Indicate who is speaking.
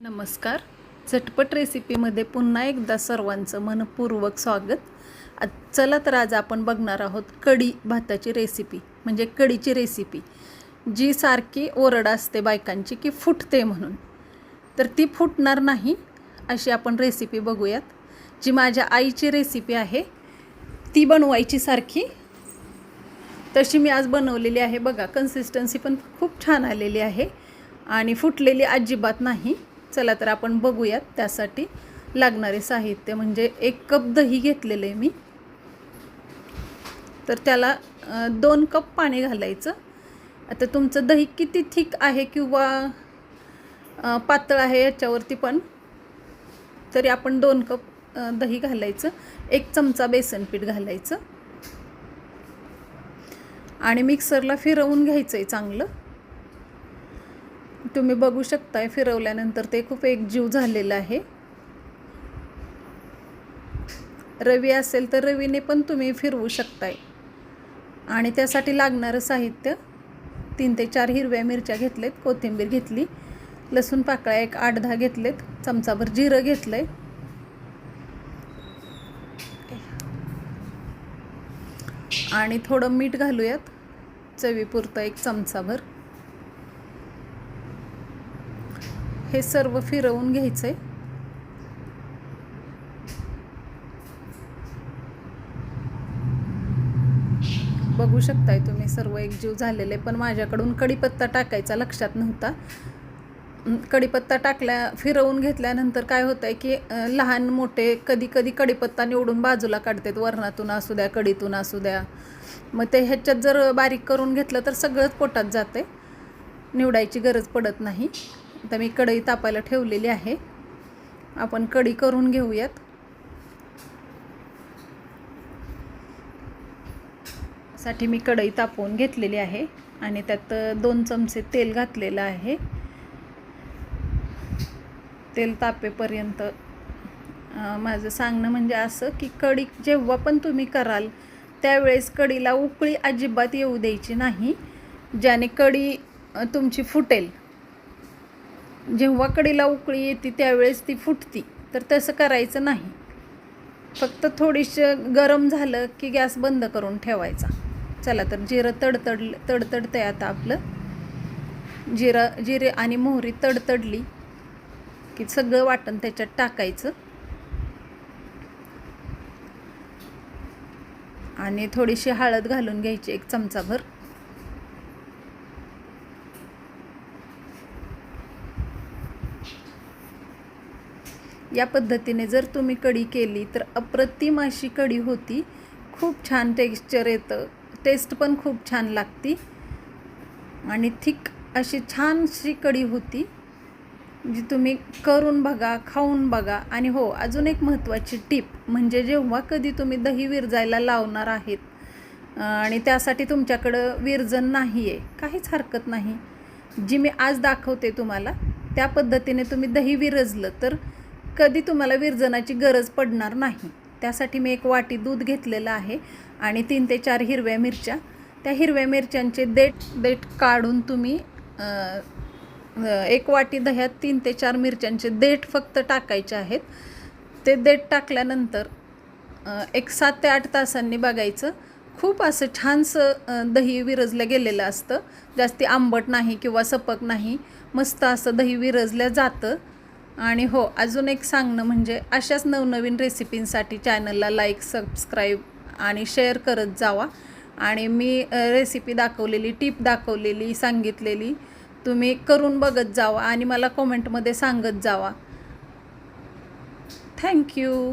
Speaker 1: नमस्कार. झटपट रेसिपीमध्ये पुन्हा एकदा सर्वांचं मनपूर्वक स्वागत. चला तर आज आपण बघणार आहोत कढी भाताची रेसिपी म्हणजे कढीची रेसिपी जी सारखी ओरड असते बायकांची की फुटते म्हणून. तर ती फुटणार नाही अशी आपण रेसिपी बघूयात. जी माझ्या आईची रेसिपी आहे ती बनवायची सारखी. तशी मी आज बनवलेली आहे बघा कन्सिस्टन्सी पण खूप छान आलेली आहे. आणि फुटलेली अजिबात नाही. चला तर आपण बघूयात त्यासाठी लागणारे साहित्य. म्हणजे एक कप दही घेतलेलं आहे मी. तर त्याला दोन कप पाणी घालायचं. आता तुमचं दही किती थिक आहे किंवा पातळ आहे याच्यावरती पण तरी आपण दोन कप दही घालायचं. एक चमचा बेसन पीठ घालायचं. आणि मिक्सरला फिरवून घ्यायचं आहे चांगलं. तुम्ही बघू शकताय फिरवल्यानंतर ते खूप एकजीव झालेलं आहे. रवी असेल तर रवीने पण तुम्ही फिरवू शकताय. आणि त्यासाठी लागणारं साहित्य तीन ते चार हिरव्या मिरच्या घेतलेत कोथिंबीर घेतली लसूण पाकळ्या एक आठ दहा घेतलेत चमचाभर जिरं घेतलं आहे आणि थोडं मीठ घालूयात चवीपुरतं एक चमचाभर. हे सर्व फिरवून घ्यायचं आहे बघू शकताय तुम्ही सर्व एकजीव झालेले पण माझ्याकडून कढीपत्ता टाकायचा लक्षात नव्हता. कडीपत्ता टाकल्या फिरवून घेतल्यानंतर काय होतं आहे की लहान मोठे कधी कधी कडीपत्ता निवडून बाजूला काढतात वरणातून असू द्या कडीतून असू द्या. मग ते ह्याच्यात जर बारीक करून घेतलं तर सगळंच पोटात जाते निवडायची गरज पडत नाही. आता मी कढई तापायला ठेवलेली आहे. आपण कढी करून घेऊयात. साठी मी कढई तापवून घेतलेली आहे आणि त्यात दोन चमचे तेल घातलेलं आहे. तेल तापेपर्यंत माझं सांगणं म्हणजे असं की कढी जेव्हा पण तुम्ही कराल त्यावेळेस कढीला उकळी अजिबात येऊ द्यायची नाही. ज्याने कढी तुमची फुटेल. जेव्हा कडीला उकळी येते त्यावेळेस ती फुटती. तर तसं करायचं नाही. फक्त थोडीशी गरम झालं की गॅस बंद करून ठेवायचा. चला तर जिरं तडतड आहे आता आपलं. जिरं जिरे आणि मोहरी तडतडली की सगळं वाटण त्याच्यात टाकायचं. आणि थोडीशी हळद घालून घ्यायची एक चमचाभर. या पद्धतीने जर तुम्ही कढी केली तर अप्रतिम अशी कढी होती. खूप छान टेक्स्चर येतं. टेस्ट पण खूप छान लागती. आणि थिक अशी छानशी कढी होती जी तुम्ही करून बघा खाऊन बघा. आणि हो अजून एक महत्त्वाची टीप म्हणजे जेव्हा कधी तुम्ही दही विरजायला लावणार आहेत आणि त्यासाठी तुमच्याकडं विरजन नाही आहे काहीच हरकत नाही. जी मी आज दाखवते तुम्हाला त्या पद्धतीने तुम्ही दही विरजलं तर कधी तुम्हाला विरजनाची गरज पडणार नाही. त्यासाठी मी एक वाटी दूध घेतलेलं आहे आणि तीन ते चार हिरव्या मिरच्या. त्या हिरव्या मिरच्यांचे देठ देठ काढून तुम्ही एक वाटी दह्यात तीन ते चार मिरच्यांचे देठ फक्त टाकायचे आहेत. ते देठ टाकल्यानंतर एक सात ते आठ तासांनी बघायचं. खूप असं छानसं दही विरजलं गेलेलं असतं. जास्ती आंबट नाही किंवा सपक नाही. मस्त असं दही विरजलं जातं. आणि हो अजून एक सांगणं म्हणजे अशाच नवनवीन रेसिपींसाठी चॅनलला लाईक सबस्क्राईब आणि शेअर करत जावा. आणि मी रेसिपी दाखवलेली टीप दाखवलेली सांगितलेली तुम्ही करून बघत जावा आणि मला कॉमेंटमध्ये सांगत जावा. थँक्यू